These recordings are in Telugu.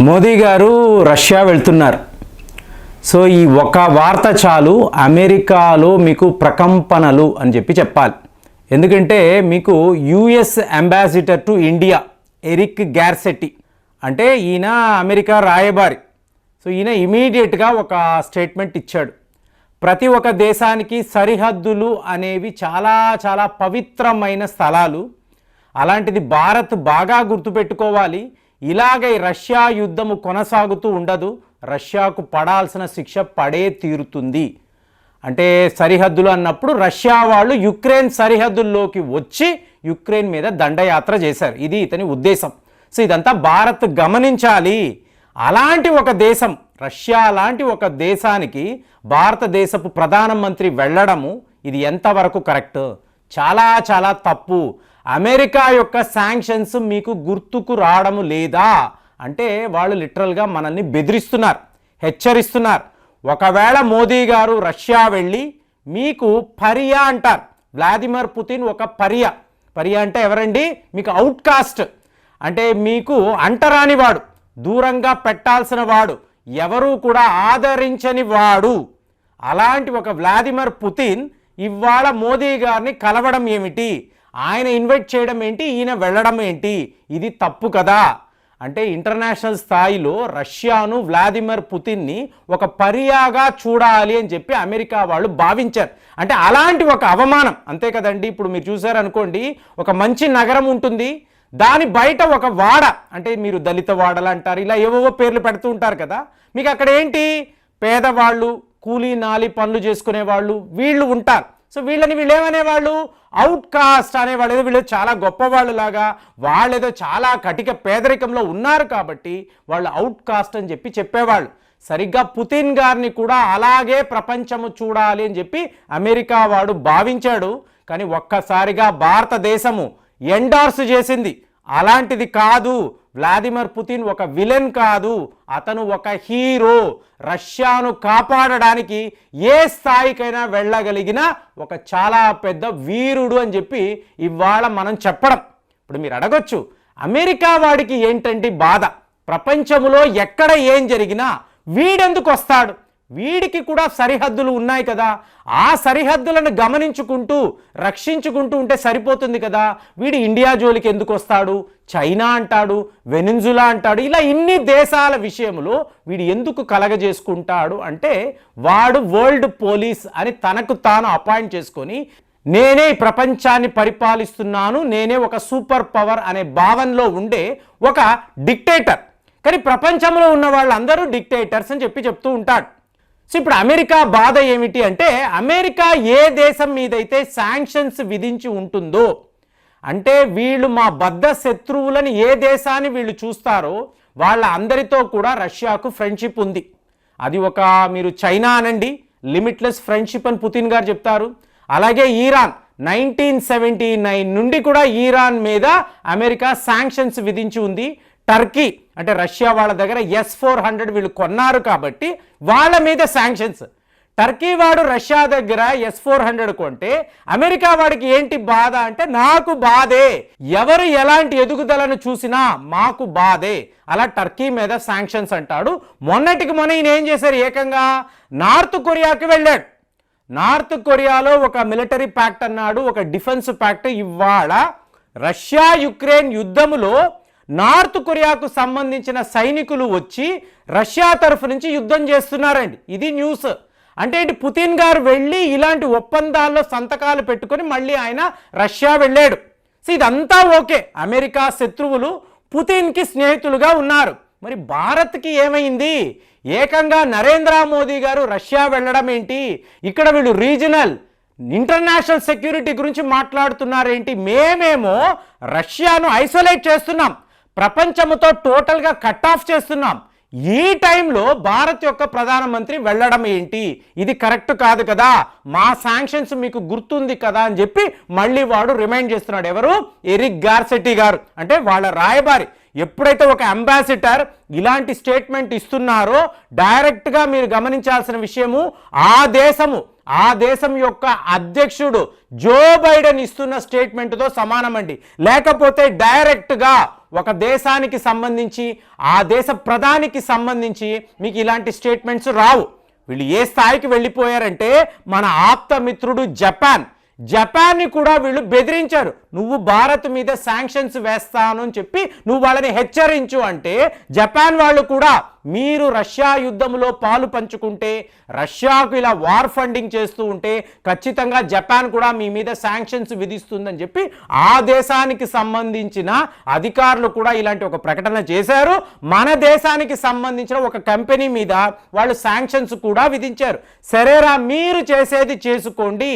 మోదీ గారు రష్యా వెళ్తున్నారు. సో ఈ ఒక వార్త చాలు అమెరికాలో మీకు ప్రకంపనలు అని చెప్పి చెప్పాలి. ఎందుకంటే మీకు US ambassador to India Eric Garcetti. అంటే ఈయన అమెరికా రాయబారి. సో ఈయన ఇమీడియట్గా ఒక స్టేట్మెంట్ ఇచ్చాడు. ప్రతి ఒక్క దేశానికి సరిహద్దులు అనేవి చాలా చాలా పవిత్రమైన స్థలాలు. అలాంటిది భారత్ బాగా గుర్తుపెట్టుకోవాలి. ఇలాగే రష్యా యుద్ధము కొనసాగుతూ ఉండదు. రష్యాకు పడాల్సిన శిక్ష పడే తీరుతుంది. అంటే సరిహద్దులు అన్నప్పుడు రష్యా వాళ్ళు యుక్రెయిన్ సరిహద్దుల్లోకి వచ్చి యుక్రెయిన్ మీద దండయాత్ర చేశారు. ఇది ఇతని ఉద్దేశం. సో ఇదంతా భారత్ గమనించాలి. అలాంటి ఒక దేశం రష్యా లాంటి ఒక దేశానికి భారతదేశపు ప్రధానమంత్రి వెళ్ళడము ఇది ఎంతవరకు కరెక్ట్? చాలా చాలా తప్పు. అమెరికా యొక్క శాంక్షన్స్ మీకు గుర్తుకు రావడము లేదా? అంటే వాళ్ళు లిటరల్గా మనల్ని బెదిరిస్తున్నారు హెచ్చరిస్తున్నారు. ఒకవేళ మోదీ గారు రష్యా వెళ్ళి మీకు పరియా అంటారు. వ్లాదిమిర్ పుతిన్ ఒక పరియా. పరియా అంటే ఎవరండి? మీకు అవుట్కాస్ట్ అంటే మీకు అంటరాని వాడు దూరంగా పెట్టాల్సిన వాడు ఎవరూ కూడా ఆదరించని వాడు. అలాంటి ఒక వ్లాదిమిర్ పుతిన్ ఇవాళ మోదీ గారిని కలవడం ఏమిటి? ఆయన ఇన్వైట్ చేయడం ఏంటి? ఈయన వెళ్ళడం ఏంటి? ఇది తప్పు కదా. అంటే ఇంటర్నేషనల్ స్థాయిలో రష్యాను వ్లాదిమిర్ పుతిన్ని ఒక పర్యాగా చూడాలి అని చెప్పి అమెరికా వాళ్ళు భావించారు. అంటే అలాంటి ఒక అవమానం. అంతే కదండి? ఇప్పుడు మీరు చూసారనుకోండి ఒక మంచి నగరం ఉంటుంది. దాని బయట ఒక వాడ అంటే మీరు దళిత వాడలు అంటారు ఇలా ఏవేవో పేర్లు పెడుతూ ఉంటారు కదా. మీకు అక్కడ ఏంటి? పేదవాళ్ళు కూలీ నాలి పనులు చేసుకునే వాళ్ళు వీళ్ళు ఉంటారు. సో వీళ్ళని వీళ్ళు ఏమనేవాళ్ళు? అవుట్ కాస్ట్ అనేవాళ్ళు. ఏదో వీళ్ళు చాలా గొప్పవాళ్ళు లాగా వాళ్ళు ఏదో చాలా కటిక పేదరికంలో ఉన్నారు కాబట్టి వాళ్ళు అవుట్ కాస్ట్ అని చెప్పి చెప్పేవాళ్ళు. సరిగ్గా పుతిన్ గారిని కూడా అలాగే ప్రపంచము చూడాలి అని చెప్పి అమెరికా వాడు భావించాడు. కానీ ఒక్కసారిగా భారతదేశము ఎండార్స్ చేసింది. అలాంటిది కాదు. వ్లాదిమిర్ పుతిన్ ఒక విలన్ కాదు. అతను ఒక హీరో. రష్యాను కాపాడడానికి ఏ స్థాయికైనా వెళ్ళగలిగిన ఒక చాలా పెద్ద వీరుడు అని చెప్పి ఇవాళ మనం చెప్పడం. ఇప్పుడు మీరు అడగొచ్చు అమెరికా వాడికి ఏంటంటే బాధ? ప్రపంచంలో ఎక్కడ ఏం జరిగినా వీడెందుకు వస్తాడు? వీడికి కూడా సరిహద్దులు ఉన్నాయి కదా. ఆ సరిహద్దులను గమనించుకుంటూ రక్షించుకుంటూ ఉంటే సరిపోతుంది కదా. వీడు ఇండియా జోలికి ఎందుకు వస్తాడు? చైనా అంటాడు వెనింజులా అంటాడు ఇలా ఇన్ని దేశాల విషయంలో వీడు ఎందుకు కలగజేసుకుంటాడు అంటే వాడు వరల్డ్ పోలీస్ అని తనకు తాను అపాయింట్ చేసుకొని నేనే ఈ ప్రపంచాన్ని పరిపాలిస్తున్నాను నేనే ఒక సూపర్ పవర్ అనే భావనలో ఉండే ఒక డిక్టేటర్. కానీ ప్రపంచంలో ఉన్న వాళ్ళందరూ డిక్టేటర్స్ అని చెప్పి చెప్తూ ఉంటాడు సో ఇప్పుడు అమెరికా బాధ ఏమిటి అంటే అమెరికా ఏ దేశం మీదైతే శాంక్షన్స్ విధించి ఉంటుందో అంటే వీళ్ళు మా బద్ధ శత్రువులని ఏ దేశాన్ని వీళ్ళు చూస్తారో వాళ్ళ అందరితో కూడా రష్యాకు ఫ్రెండ్షిప్ ఉంది. అది ఒక మీరు చైనా అనండి లిమిట్లెస్ ఫ్రెండ్షిప్ అని పుతిన్ గారు చెప్తారు. అలాగే ఈరాన్ నైన్టీన్ సెవెంటీ నైన్ నుండి కూడా ఈరాన్ మీద అమెరికా శాంక్షన్స్ విధించి ఉంది. టర్కీ అంటే రష్యా వాళ్ళ దగ్గర ఎస్ ఫోర్ హండ్రెడ్ వీళ్ళు కొన్నారు కాబట్టి వాళ్ళ మీద శాంక్షన్స్ టర్కీ వాడు రష్యా దగ్గర ఎస్ ఫోర్ హండ్రెడ్ కొంటే అమెరికా వాడికి ఏంటి బాధ అంటే నాకు బాధే. ఎవరు ఎలాంటి ఎదుగుదలను చూసినా మాకు బాధే. అలా టర్కీ మీద శాంక్షన్స్ అంటాడు. మొన్నటికి మొన్న ఈయన ఏం చేశారు ఏకంగా? నార్త్ కొరియాకి వెళ్ళాడు. నార్త్ కొరియాలో ఒక మిలిటరీ ప్యాక్ట్ అన్నాడు. ఒక డిఫెన్స్ ప్యాక్ట్ ఇవాళ రష్యా యుక్రెయిన్ యుద్ధములో నార్త్ కొరియాకు సంబంధించిన సైనికులు వచ్చి రష్యా తరఫు నుంచి యుద్ధం చేస్తున్నారండి. ఇది న్యూస్. అంటే ఏంటి? పుతిన్ గారు వెళ్ళి ఇలాంటి ఒప్పందాల్లో సంతకాలు పెట్టుకొని మళ్ళీ ఆయన రష్యా వెళ్ళాడు. సో ఇదంతా ఓకే. అమెరికా శత్రువులు పుతిన్కి స్నేహితులుగా ఉన్నారు. మరి భారత్కి ఏమైంది? ఏకంగా నరేంద్ర మోదీ గారు రష్యా వెళ్ళడం ఏంటి? ఇక్కడ వీళ్ళు రీజనల్ ఇంటర్నేషనల్ సెక్యూరిటీ గురించి మాట్లాడుతున్నారేంటి? మేమేమో రష్యాను ఐసోలేట్ చేస్తున్నాం. ప్రపంచముతో టోటల్గా కట్ ఆఫ్ చేస్తున్నాం. ఈ టైంలో భారత్ యొక్క ప్రధానమంత్రి వెళ్ళడం ఏంటి? ఇది కరెక్ట్ కాదు కదా? మా శాంక్షన్స్ మీకు గుర్తుంది కదా అని చెప్పి మళ్ళీ వాడు రిమైండ్ చేస్తున్నాడు. ఎవరు? ఎరిక్ గార్సెటీ గారు. అంటే వాళ్ళ రాయబారి. ఎప్పుడైతే ఒక అంబాసిడర్ ఇలాంటి స్టేట్మెంట్ ఇస్తున్నారో డైరెక్ట్గా మీరు గమనించాల్సిన విషయము ఆ దేశము. ఆ దేశం యొక్క అధ్యక్షుడు జో బైడెన్ ఇస్తున్న స్టేట్మెంట్తో సమానమండి. లేకపోతే డైరెక్ట్గా ఒక దేశానికి సంబంధించి ఆ దేశ ప్రధానికి సంబంధించి మీకు ఇలాంటి స్టేట్మెంట్స్ రావు. వీళ్ళు ఏ స్థాయికి వెళ్ళిపోయారంటే మన ఆప్త మిత్రుడు జపాన్. జపాన్ని కూడా వీళ్ళు బెదిరించారు. నువ్వు భారత్ మీద శాంక్షన్స్ వేస్తాను అని చెప్పి నువ్వు వాళ్ళని హెచ్చరించు అంటే జపాన్ వాళ్ళు కూడా మీరు రష్యా యుద్ధంలో పాలు పంచుకుంటే రష్యాకు ఇలా వార్ ఫండింగ్ చేస్తూ ఉంటే ఖచ్చితంగా జపాన్ కూడా మీ మీద శాంక్షన్స్ విధిస్తుందని చెప్పి ఆ దేశానికి సంబంధించిన అధికారులు కూడా ఇలాంటి ఒక ప్రకటన చేశారు. మన దేశానికి సంబంధించిన ఒక కంపెనీ మీద వాళ్ళు శాంక్షన్స్ కూడా విధించారు. సరేరా మీరు చేసేది చేసుకోండి.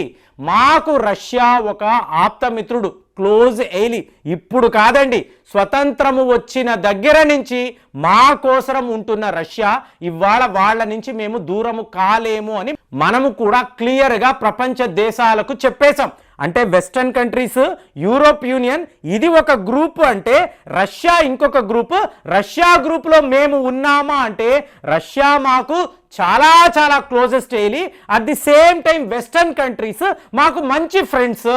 మాకు రష్యా ఒక ఆప్తమిత్రుడు. క్లోజ్ ఎయిలీ ఇప్పుడు కాదండి స్వతంత్రము వచ్చిన దగ్గర నుంచి మా కోసరం ఉంటున్న రష్యా ఇవాళ వాళ్ళ నుంచి మేము దూరము కాలేము అని మనము కూడా క్లియర్గా ప్రపంచ దేశాలకు చెప్పేశాం. అంటే వెస్టర్న్ కంట్రీస్ యూరోప్ యూనియన్ ఇది ఒక గ్రూప్ అంటే రష్యా ఇంకొక గ్రూప్. రష్యా గ్రూప్లో మేము ఉన్నామా అంటే రష్యా మాకు చాలా చాలా closest ally. At the same time western countries మాకు మంచి ఫ్రెండ్స్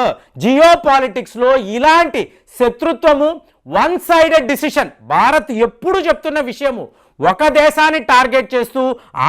జియో పాలిటిక్స్లో ఇలాంటి శత్రుత్వము వన్ సైడెడ్ డిసిషన్ భారత్ ఎప్పుడు చెప్తున్న విషయము ఒక దేశాన్ని టార్గెట్ చేస్తూ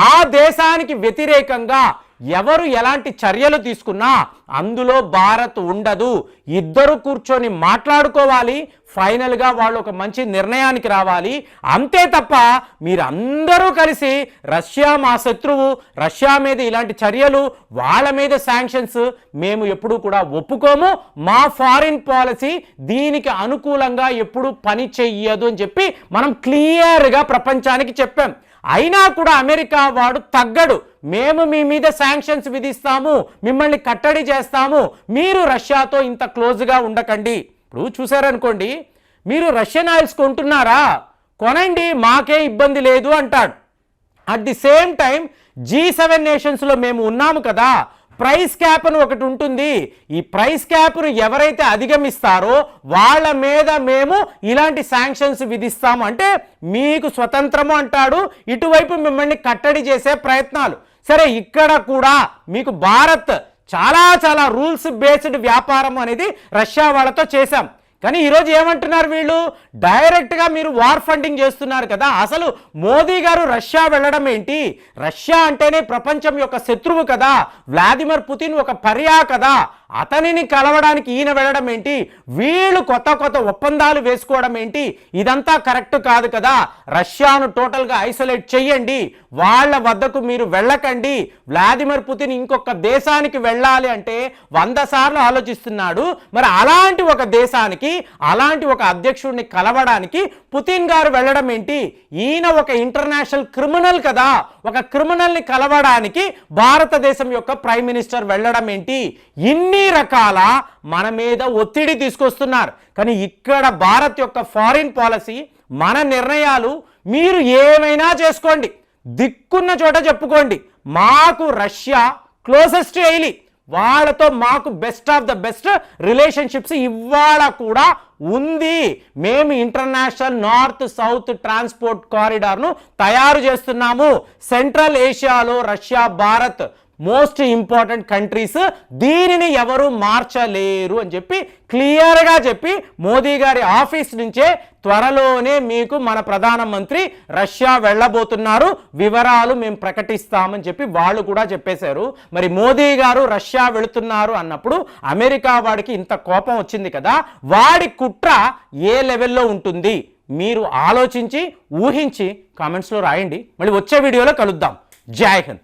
ఆ దేశానికి వ్యతిరేకంగా ఎవరు ఎలాంటి చర్యలు తీసుకున్నా అందులో భారత్ ఉండదు. ఇద్దరు కూర్చొని మాట్లాడుకోవాలి. ఫైనల్గా వాళ్ళు ఒక మంచి నిర్ణయానికి రావాలి. అంతే తప్ప మీరందరూ కలిసి రష్యా మా శత్రువు రష్యా మీద ఇలాంటి చర్యలు వాళ్ళ మీద శాంక్షన్స్ మేము ఎప్పుడూ కూడా ఒప్పుకోము. మా ఫారిన్ పాలసీ దీనికి అనుకూలంగా ఎప్పుడు పని చెయ్యదు అని చెప్పి మనం క్లియర్గా ప్రపంచానికి చెప్పాం. అయినా కూడా అమెరికా వాడు తగ్గడు. మేము మీ మీద శాంక్షన్స్ విధిస్తాము మిమ్మల్ని కట్టడి చేస్తాము. మీరు రష్యాతో ఇంత క్లోజ్గా ఉండకండి. ఇప్పుడు చూసారనుకోండి మీరు రష్యన్ ఆయిల్స్ కొంటున్నారా? కొనండి మాకే ఇబ్బంది లేదు అంటాడు. At the same time G seven నేషన్స్లో మేము ఉన్నాము కదా. ప్రైస్ క్యాప్ అని ఒకటి ఉంటుంది. ఈ ప్రైస్ క్యాప్ను ఎవరైతే అధిగమిస్తారో వాళ్ళ మీద మేము ఇలాంటి శాంక్షన్స్ విధిస్తాము. అంటే మీకు స్వతంత్రము అంటాడు. ఇటువైపు మిమ్మల్ని కట్టడి చేసే ప్రయత్నాలు. సరే ఇక్కడ కూడా మీకు భారత్ చాలా చాలా రూల్స్ బేస్డ్ వ్యాపారం అనేది రష్యా వాళ్ళతో చేశాం. కానీ ఈరోజు ఏమంటున్నారు వీళ్ళు? డైరెక్ట్గా మీరు వార్ ఫండింగ్ చేస్తున్నారు కదా. అసలు మోదీ గారు రష్యా వెళ్ళడం ఏంటి? రష్యా అంటేనే ప్రపంచం యొక్క శత్రువు కదా. వ్లాదిమిర్ పుతిన్ ఒక పర్యా కదా. అతనిని కలవడానికి ఈయన వెళ్ళడం ఏంటి? వీళ్ళు కొత్త కొత్త ఒప్పందాలు వేసుకోవడం ఏంటి? ఇదంతా కరెక్ట్ కాదు కదా. రష్యాను టోటల్గా ఐసోలేట్ చెయ్యండి. వాళ్ళ వద్దకు మీరు వెళ్ళకండి. వ్లాదిమిర్ పుతిన్ ఇంకొక దేశానికి వెళ్ళాలి అంటే వంద సార్లు ఆలోచిస్తున్నాడు. మరి అలాంటి ఒక దేశానికి అలాంటి ఒక అధ్యక్షుడిని కలవడానికి పుతిన్ గారు వెళ్ళడం ఏంటి? ఈయన ఒక ఇంటర్నేషనల్ క్రిమినల్ కదా. ఒక క్రిమినల్ని కలవడానికి భారతదేశం యొక్క ప్రైమ్ మినిస్టర్ వెళ్ళడం ఏంటి? ఇన్ని రకాల మన మీద ఒత్తిడి తీసుకొస్తున్నారు. కానీ ఇక్కడ భారత్ యొక్క ఫారిన్ పాలసీ మన నిర్ణయాలు మీరు ఏమైనా చేసుకోండి. దిక్కున్న చోట చెప్పుకోండి. మాకు రష్యా క్లోజెస్ట్ ఎయిలీ వాళ్ళతో మాకు best of the best relationships ఇవాళ కూడా ఉంది. మేము ఇంటర్నేషనల్ నార్త్ సౌత్ ట్రాన్స్పోర్ట్ కారిడార్ను తయారు చేస్తున్నాము. Central ఏషియాలో Russia Bharat most important countries దీనిని ఎవరు మార్చలేరు అని చెప్పి క్లియర్గా చెప్పి మోదీ గారి ఆఫీస్ నుంచే త్వరలోనే మీకు మన ప్రధానమంత్రి రష్యా వెళ్ళబోతున్నారు. వివరాలు మేము ప్రకటిస్తామని చెప్పి వాళ్ళు కూడా చెప్పేశారు. మరి మోదీ గారు రష్యా వెళుతున్నారు అన్నప్పుడు అమెరికా వాడికి ఇంత కోపం వచ్చింది కదా వాడి కుట్ర ఏ లెవెల్లో ఉంటుంది మీరు ఆలోచించి ఊహించి కామెంట్స్లో రాయండి. మళ్ళీ వచ్చే వీడియోలో కలుద్దాం. జై హింద్.